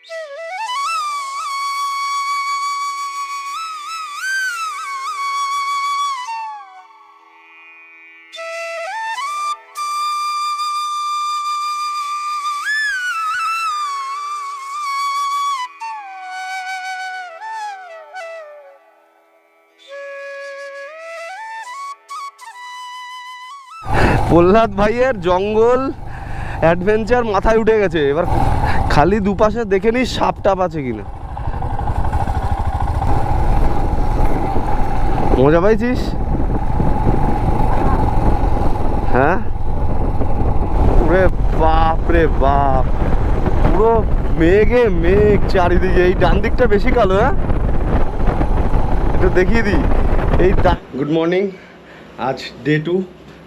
প্রহ্লাদ ভাইয়ের জঙ্গল অ্যাডভেঞ্চার মাথায় উঠে গেছে। এবার খালি দুপাশে দেখে নিস সাপ টাপ আছে কিনা। মজা পাইছিস? হ্যাঁ? ওরে বাপ রে বাপ। পুরো মেঘে মেঘ চারিদিকে। এই ডান দিকটা বেশি কালো হ্যাঁ? একটু দেখিয়ে দিই। এই গুড মর্নিং আজ ডে টু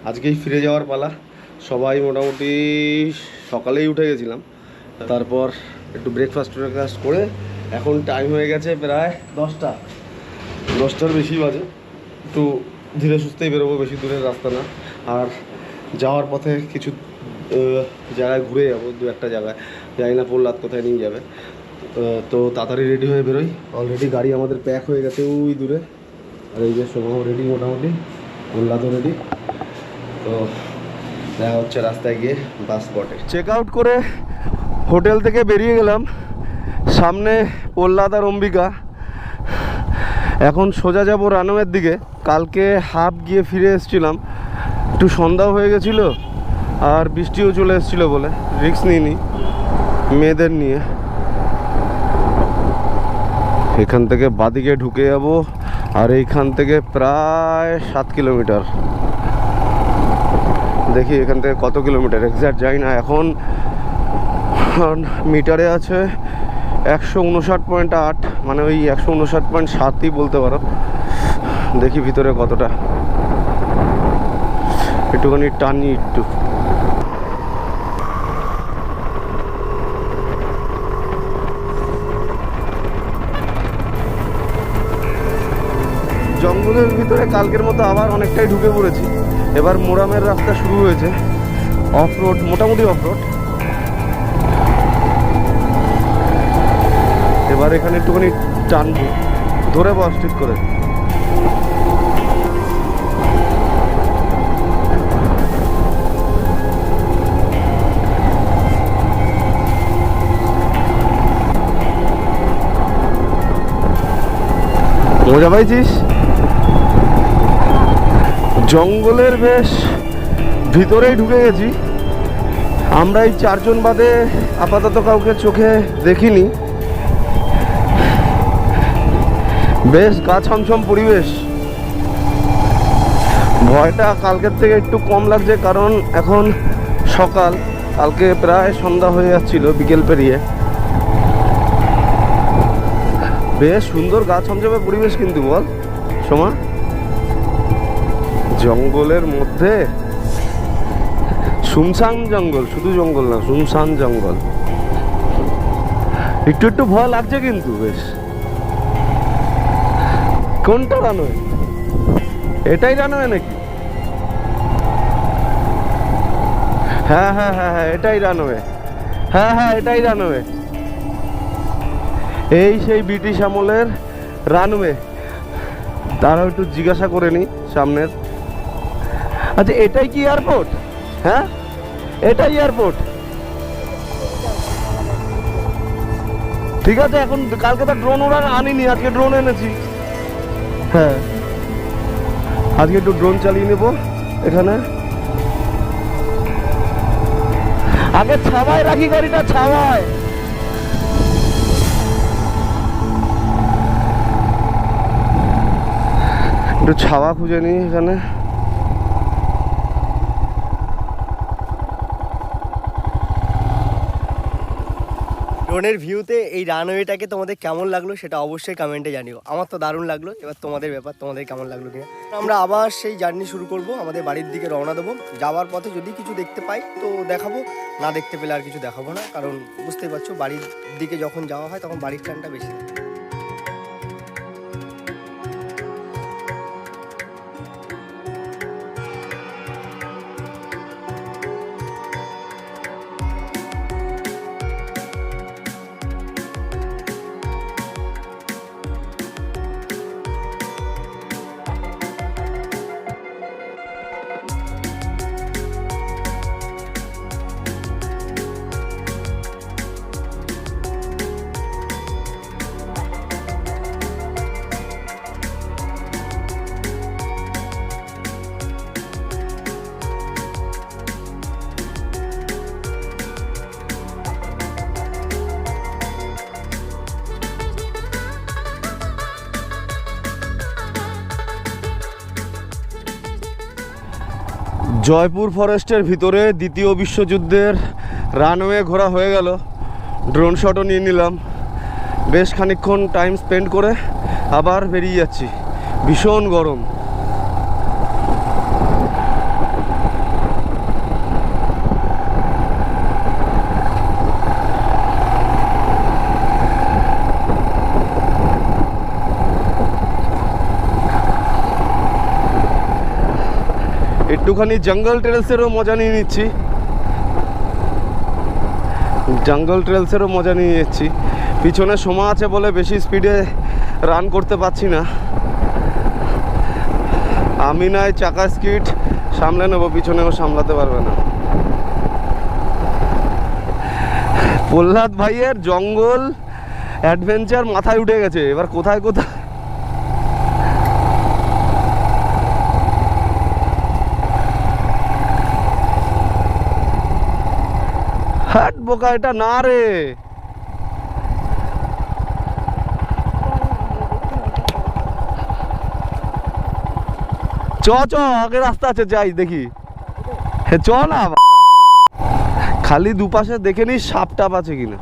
আজকেই ফিরে যাওয়ার পালা। সবাই মোটামুটি সকালেই উঠে গেছিলাম। তারপর একটু ব্রেকফাস্ট ব্রেকফাস্ট করে এখন টাইম হয়ে গেছে প্রায় দশটা। দশটার বেশি বাজে। একটু ধীরে সুস্থেই বেরোবো, বেশি দূরের রাস্তা না। আর যাওয়ার পথে কিছু জায়গায় ঘুরে যাব, দু একটা জায়গায়। জানি না প্রহ্লাদ কোথায় নিয়ে যাবে। তো তাড়াতাড়ি রেডি হয়ে বেরোই। অলরেডি গাড়ি আমাদের প্যাক হয়ে গেছে ওই দূরে। আর এই যে সোমাও রেডি মোটামুটি। প্রহ্লাদও রেডি তো দেখা হচ্ছে রাস্তায় গিয়ে বাস স্পটে চেক আউট করে হোটেল থেকে বেরিয়ে গেলাম। সামনে প্রহ্লাদ আর অম্বিকা এখন সোজা যাব রানওয়ের দিকে। কালকে হাফ গিয়ে ফিরে এসেছিলাম। একটু সন্ধ্যাও হয়ে গেছিল আর বৃষ্টিও চলে এসেছিল বলে। রিক্স নিইনি মেয়েদের নিয়ে। এখান থেকে বাদিকে ঢুকে যাব আর এইখান থেকে প্রায় সাত কিলোমিটার। দেখি এখান থেকে কত কিলোমিটার? এক্স্যাক্ট যাই না। এখন মিটারে আছে একশো উনষাট পয়েন্ট আট মানে ওই একশো উনষাট পয়েন্ট সাতই বলতে পারো। দেখি ভিতরে কতটা। একটুখানি টানি একটু। জঙ্গলের ভিতরে কালকের মতো আবার অনেকটাই ঢুকে পড়েছি। এবার মোরামের রাস্তা শুরু হয়েছে। অফ রোড মোটামুটি অফ রোড এবার এখানে একটুখানি টানবো। ধরে বস, ঠিক করে। মজা পাইছিস? জঙ্গলের বেশ ভিতরেই ঢুকে গেছি। আমরা এই চারজন বাদে আপাতত কাউকে চোখে দেখিনি। বেশ গা ছমছম পরিবেশ। ভয়টা কালকের থেকে একটু কম লাগছে কারণ এখন সকাল, কালকে প্রায় সন্ধ্যা হয়ে যাচ্ছিল বিকেল পেরিয়ে। বেশ সুন্দর গা ছমছমে পরিবেশ কিন্তু বল, সোমা। জঙ্গলের মধ্যে? শুনশান জঙ্গল, শুধু জঙ্গল না, শুনশান জঙ্গল। একটু একটু ভয় লাগছে কিন্তু, বেশ। কোনটা রানওয়ে এটাই রানওয়ে নাকি? হ্যাঁ হ্যাঁ হ্যাঁ হ্যাঁ এটাই রানওয়ে হ্যাঁ হ্যাঁ এটাই রানওয়ে এই সেই ব্রিটিশ আমলের রানওয়ে তারাও একটু জিজ্ঞাসা করে নি সামনের। আচ্ছা এটাই কি এয়ারপোর্ট? হ্যাঁ এটাই এয়ারপোর্ট। ঠিক আছে, এখন কালকে তো ড্রোন ওরা আনিনি, আজকে ড্রোন এনেছি। হ্যাঁ। আজকে একটু ড্রোন চালিয়ে নেব এখানে। আগে ছাওয়ায় রাখি গাড়িটা ছাওয়ায়। একটু ছাওয়া খুঁজে নিই এখানে। ড্রোনের ভিউতে এই রানওয়েটাকে তোমাদের কেমন লাগল সেটা অবশ্যই কমেন্টে জানিও। আমার তো দারুণ লাগল, এবার তোমাদের ব্যাপার, তোমাদের কেমন লাগল কিনা। আমরা আবার সেই জার্নি শুরু করব, আমাদের বাড়ির দিকে রওনা দেবো। যাওয়ার পথে যদি কিছু দেখতে পাই তো দেখাবো, না দেখতে পেলে আর কিছু দেখাবো না, কারণ বুঝতেই পারছ বাড়ির দিকে যখন যাওয়া হয় তখন বাড়ির টানটা বেশি জয়পুর ফরেস্টের ভিতরে দ্বিতীয় বিশ্বযুদ্ধের রানওয়ে ঘোরা হয়ে গেল। ড্রোন শটও নিয়ে নিলাম। বেশ খানিক্ষণ টাইম স্পেন্ড করে আবার বেরিয়ে যাচ্ছি। ভীষণ গরম। একটুখানি জঙ্গল ট্রেলসেরও মজা নিয়ে নিচ্ছি। জঙ্গল ট্রেলসেরও মজা নিয়ে নিচ্ছি। পিছনে সময় আছে বলে বেশি স্পিডে রান করতে পারছি না। আমি নাই চাকা স্কিট সামলে নেব, পিছনেও সামলাতে পারবে না। প্রহ্লাদ ভাইয়ের জঙ্গল অ্যাডভেঞ্চার মাথায় উঠে গেছে। এবার কোথায় কোথায় বোকা এটা না রে। চ চ আগে রাস্তা আছে যাই দেখি। হে চ না খালি দুপাশে দেখে নিস সাপ টাপ আছে কিনা।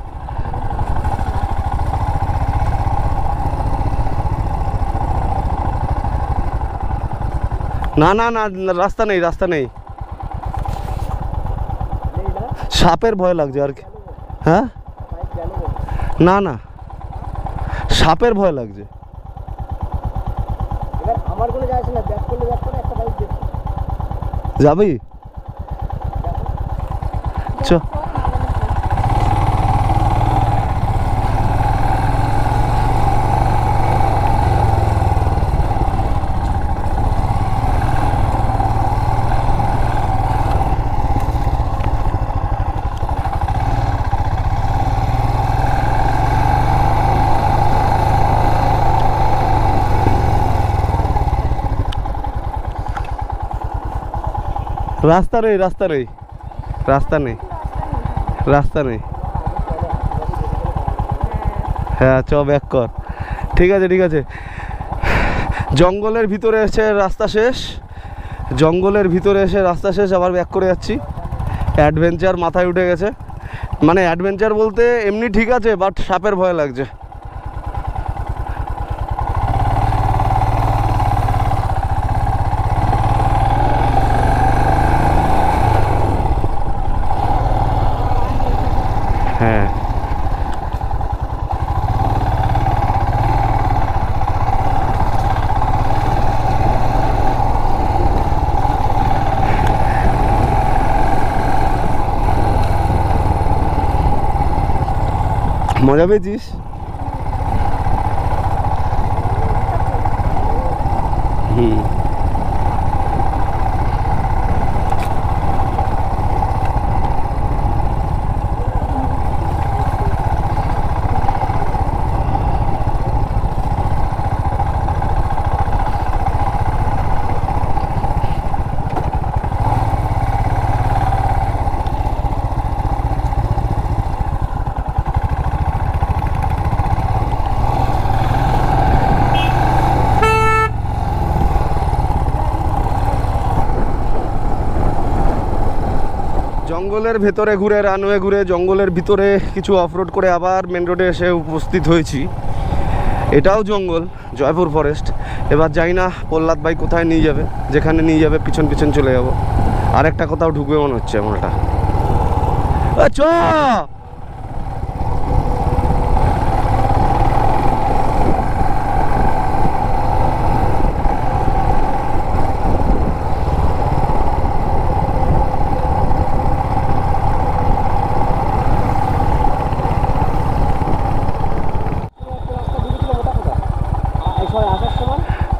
না না না, রাস্তা নেই রাস্তা নেই। সাপের ভয় লাগছে আর কি। হ্যাঁ? না না। সাপের ভয় লাগছে। যাবি? আমার কোনো যায় আসে না ব্যাক করলে ব্যাক করে একটা বাইক দেখো যাবি চ রাস্তা নেই রাস্তা নেই। রাস্তা নেই। রাস্তা নেই। হ্যাঁ চ ব্যাক কর। ঠিক আছে ঠিক আছে। জঙ্গলের ভিতরে এসে রাস্তা শেষ। জঙ্গলের ভিতরে এসে রাস্তা শেষ, আবার ব্যাক করে যাচ্ছি। অ্যাডভেঞ্চার মাথায় উঠে গেছে। মানে অ্যাডভেঞ্চার বলতে এমনি ঠিক আছে বাট সাপের ভয় লাগছে। মজা পেয়েছিস হুম জঙ্গলের ভেতরে ঘুরে রানওয়ে ঘুরে, জঙ্গলের ভিতরে কিছু অফরোড করে আবার মেন রোডে এসে উপস্থিত হয়েছি। এটাও জঙ্গল, জয়পুর ফরেস্ট এবার যাই না প্রহ্লাদ ভাই কোথায় নিয়ে যাবে, যেখানে নিয়ে যাবে, পিছন পিছন চলে যাব। আর একটা কোথাও ঢুকবে মনে হচ্ছে আমার এটা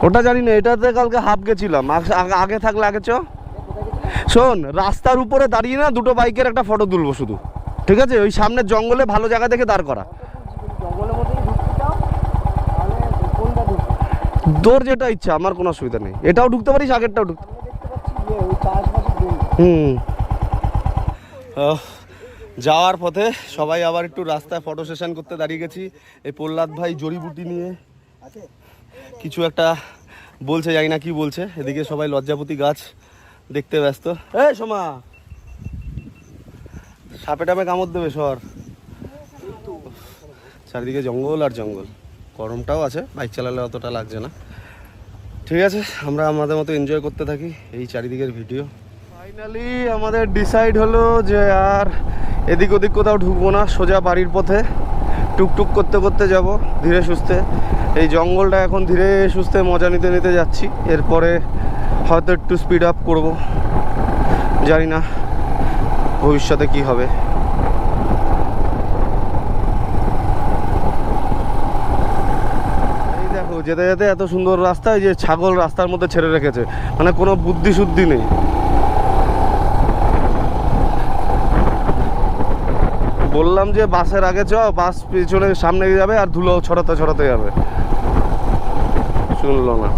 ওটা জানি না, এটাতে কালকে হাফ গেছিলাম। আগ- থাকলে আগে চ। শোন, রাস্তার উপরে দাঁড়িয়ে না দুটো বাইকের একটা ফটো তুলবো শুধু। ঠিক আছে? ওই সামনের জঙ্গলে ভালো জায়গা দেখে দাঁড় করা। তোর যেটা ইচ্ছা, আমার কোনো অসুবিধা নেই। এটাও ঢুকতে পারিস, আগেরটাও ঢুকতে হুম। যাওয়ার পথে সবাই আবার একটু রাস্তায় ফটো সেশন করতে দাঁড়িয়ে গেছি। এই প্রহ্লাদ ভাই জড়িবুটি নিয়ে। কিছু একটা বলছে, জানি না কি বলছে। এদিকে সবাই লজ্জাপতি গাছ দেখতে ব্যস্ত। এই সোমা, সাপে টাপে কামড় দেবে সর। চারিদিকে জঙ্গল আর জঙ্গল। গরমটাও আছে, বাইক চালালে অতটা লাগছে না। ঠিক আছে, আমরা আমাদের মতো এনজয় করতে থাকি এই চারিদিকের ভিডিও। ফাইনালি আমাদের ডিসাইড হলো যে আর এদিক ওদিক কোথাও ঢুকবো না, সোজা বাড়ির পথে। টুকটুক করতে করতে যাব, ধীরে সুস্থে। এই জঙ্গলটা এখন ধীরে সুস্থে মজা নিতে নিতে যাচ্ছি। এরপরে হয়তো একটু স্পিড আপ করব। জানি না ভবিষ্যতে কি হবে। দেখো, যেতে যেতে এত সুন্দর রাস্তা এই যে ছাগল রাস্তার মধ্যে ছেড়ে রেখেছে। মানে কোনো বুদ্ধি শুদ্ধি নেই। বললাম যে বাসের আগে চ বাস পিছনে সামনে যাবে আর ধুলো ছড়াতে ছড়াতে যাবে। শুনলো না।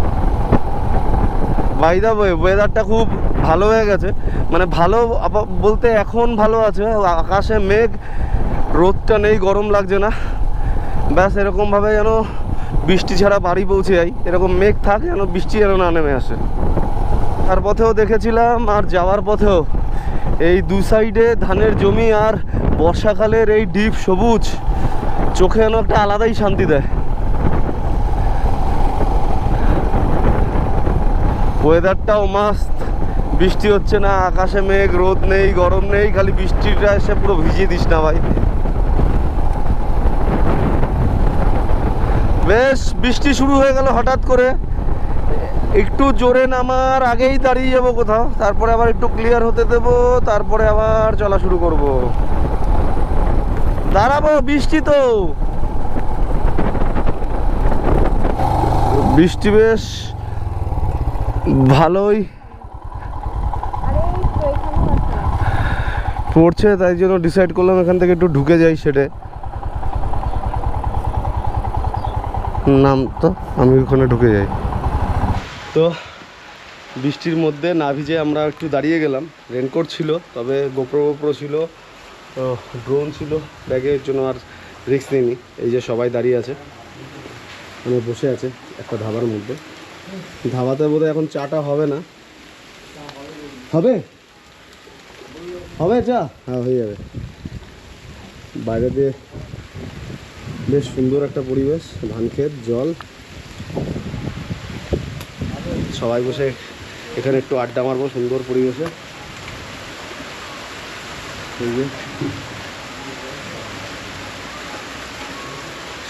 বাই দা ওয়েদারটা খুব ভালো হয়ে গেছে। মানে ভালো বলতে এখন ভালো আছে, আকাশে মেঘ, রোদটা নেই, গরম লাগছে না। ব্যাস, এরকমভাবে যেন বৃষ্টি ছাড়া বাড়ি পৌঁছে যাই। এরকম মেঘ থাক যেন বৃষ্টি যেন না নেমে আসে। তার পথেও দেখেছিলাম আর যাওয়ার পথেও এই দু সাইডে ধানের জমি আর বর্ষাকালের এই ডিপ সবুজ, চোখে যেন একটা আলাদাই শান্তি দেয়। ওয়েদারটাও মাস্ত বৃষ্টি হচ্ছে না, আকাশে মেঘ, রোদ নেই, গরম নেই, খালি বৃষ্টিটা এসে পুরো ভিজিয়ে দিস না ভাই। বেশ, বৃষ্টি শুরু হয়ে গেল হঠাৎ করে। একটু জোরে নামার আগেই দাঁড়িয়ে যাব কোথাও, তারপরে আবার একটু ক্লিয়ার হতে দেবো, তারপরে আবার চলা শুরু করব। দাঁড়াবো বৃষ্টি তো। বৃষ্টি বেশ ভালোই আরে এই তো এখানে আছে পড়ছে তাই জন্য ডিসাইড করলাম এখান থেকে একটু ঢুকে যাই সেটে। নাম তো আমি ওখানে ঢুকে যাই। তো বৃষ্টির মধ্যে না ভিজে আমরা একটু দাঁড়িয়ে গেলাম। রেনকোট ছিল তবে গোপ্রো গোপ্রো ছিল। ড্রোন ছিল, ব্যাগের জন্য আর রিস্ক নিইনি। এই যে সবাই দাঁড়িয়ে আছে। মানে বসে আছে, একটা ধাবার মধ্যে। ধাবাতে বোধহয় এখন চাটা হবে না। হবে? হবে চা? হ্যাঁ হয়ে যাবে। বাইরে দিয়ে বেশ সুন্দর একটা পরিবেশ ধান ক্ষেত জল। সবাই বসে এখানে একটু আড্ডা মারবো সুন্দর পরিবেশে।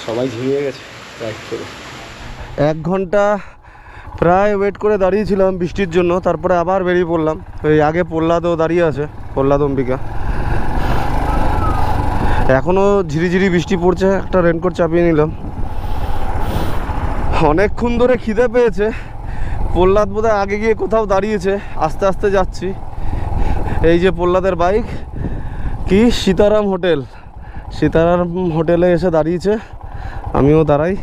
সবাই ঝিমিয়ে গেছে, এক ঘণ্টা প্রায় ওয়েট করে দাঁড়িয়েছিলাম বৃষ্টির জন্য, তারপরে আবার বেরিয়ে পড়লাম। ওই আগে প্রহ্লাদও দাঁড়িয়ে আছে, প্রহ্লাদ অম্বিকা। এখনও ঝিরিঝিরি বৃষ্টি পড়ছে, একটা রেনকোট চাপিয়ে নিলাম। অনেকক্ষণ ধরে খিদে পেয়েছে, প্রহ্লাদ বোধহয় আগে গিয়ে কোথাও দাঁড়িয়েছে, আস্তে আস্তে যাচ্ছি। এই যে প্রহ্লাদের বাইক কি? সীতারাম হোটেল। সীতারাম হোটেলে এসে দাঁড়িয়েছে। আমিও দাঁড়াই।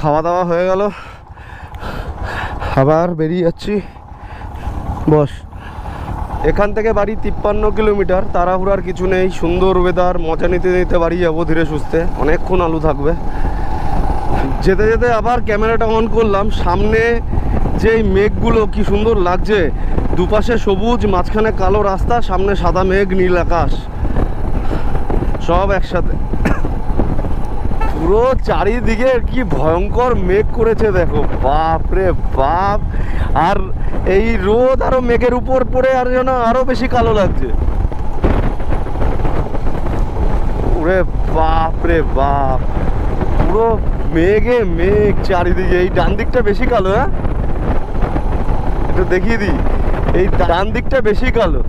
খাওয়া দাওয়া হয়ে গেল। আবার বেরিয়ে যাচ্ছি। বস। এখান থেকে বাড়ি তিপ্পান্ন কিলোমিটার। তাড়াহুড়ার কিছু নেই। সুন্দর ওয়েদার মজা নিতে নিতে বাড়ি যাব ধীরে সুস্থে। অনেকক্ষণ আলু থাকবে। যেতে যেতে আবার ক্যামেরাটা অন করলাম। সামনে যে মেঘগুলো কি সুন্দর লাগছে। দুপাশে সবুজ, মাঝখানে কালো রাস্তা, সামনে সাদা মেঘ, নীল আকাশ। সব একসাথে। পুরো চারিদিকে কি ভয়ঙ্কর মেঘ করেছে, দেখো। বাপ রে বাপ। আর এই রোদ আরও মেঘের উপর পড়ে, আর যেন আরও বেশি কালো লাগছে। বাপ রে বাপ। পুরো মেঘে মেঘ চারিদিকে। এই ডান দিকটা বেশি কালো হ্যাঁ? একটু দেখিয়ে দিই। এই ডান দিকটা বেশি কালো।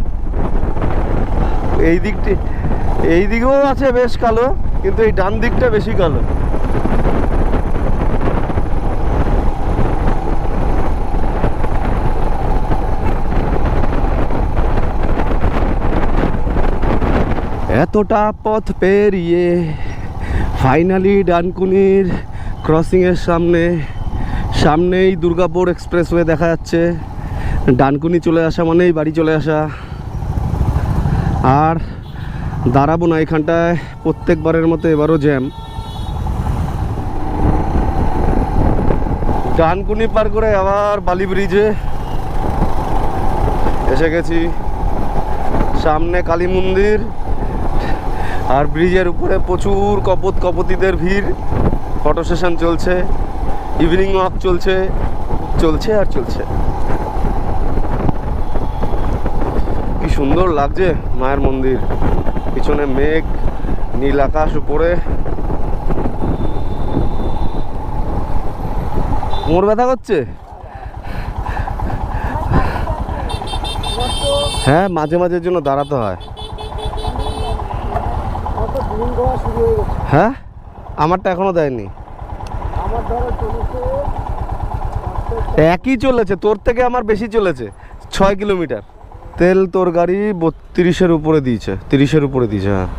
এই দিকটি এই দিকেও আছে বেশ কালো, কিন্তু এই ডান দিকটা বেশি কালো। এতটা পথ পেরিয়ে ফাইনালি ডানকুনির ক্রসিংয়ের সামনে সামনেই দুর্গাপুর এক্সপ্রেসওয়ে দেখা যাচ্ছে। ডানকুনি চলে আসা মানেই বাড়ি চলে আসা। আর দাঁড়াবো না এখানটায়, প্রত্যেকবারের মতো এবারও জ্যাম। ডানকুনি পার করে আবার বালি ব্রিজে এসে গেছি। সামনে কালী মন্দির আর ব্রিজের উপরে প্রচুর কপত কপতিদের ভিড়। ফটো সেশন চলছে, ইভিনিং ওয়াক চলছে চলছে আর চলছে কি সুন্দর লাগছে, মায়ের মন্দির। পিছনে মেঘ, নীল আকাশ উপরে। কোমর ব্যথা করছে? হ্যাঁ মাঝে মাঝের জন্য দাঁড়াতে হয়। হয়ে, আমারটা এখনও দেয়নি। একই চলেছে, তোর থেকে আমার বেশি চলেছে, ছয় কিলোমিটার। তেল তোর গাড়ি বত্রিশের উপরে দিয়েছে, তিরিশের উপরে দিয়েছে হ্যাঁ।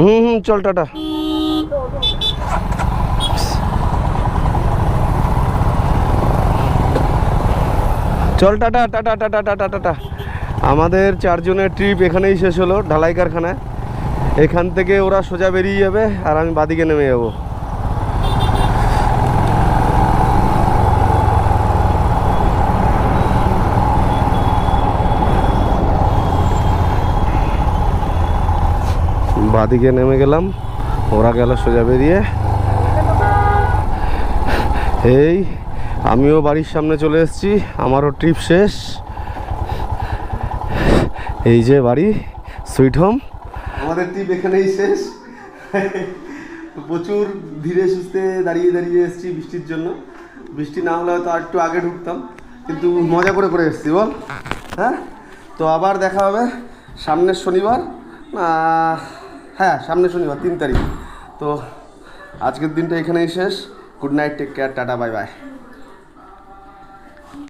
হুম হুম, চল, টাটা। চল, টাটা টাটা টাটা টাটা টাটা আমাদের চারজনের ট্রিপ এখানেই শেষ হলো, ঢালাই কারখানায়। এখান থেকে ওরা সোজা বেরিয়ে যাবে আর আমি বাদিকে নেমে যাব। বাদিকে নেমে গেলাম। ওরা গেল সোজা বেরিয়ে। এই, আমিও বাড়ির সামনে চলে এসেছি। আমারও ট্রিপ শেষ। এই যে বাড়ি সুইট হোম আমাদের ট্রিপ এখানেই শেষ। প্রচুর ধীরে সুস্থে দাঁড়িয়ে দাঁড়িয়ে এসেছি বৃষ্টির জন্য। বৃষ্টি না হলে হয়তো আর একটু আগে ঢুকতাম। কিন্তু মজা করে করে এসেছি, বল। হ্যাঁ? তো আবার দেখা হবে সামনের শনিবার। হ্যাঁ সামনে শনিবার, তিন তারিখ। তো আজকের দিনটা এখানেই শেষ। গুড নাইট টেক কেয়ার টাটা বাই বাই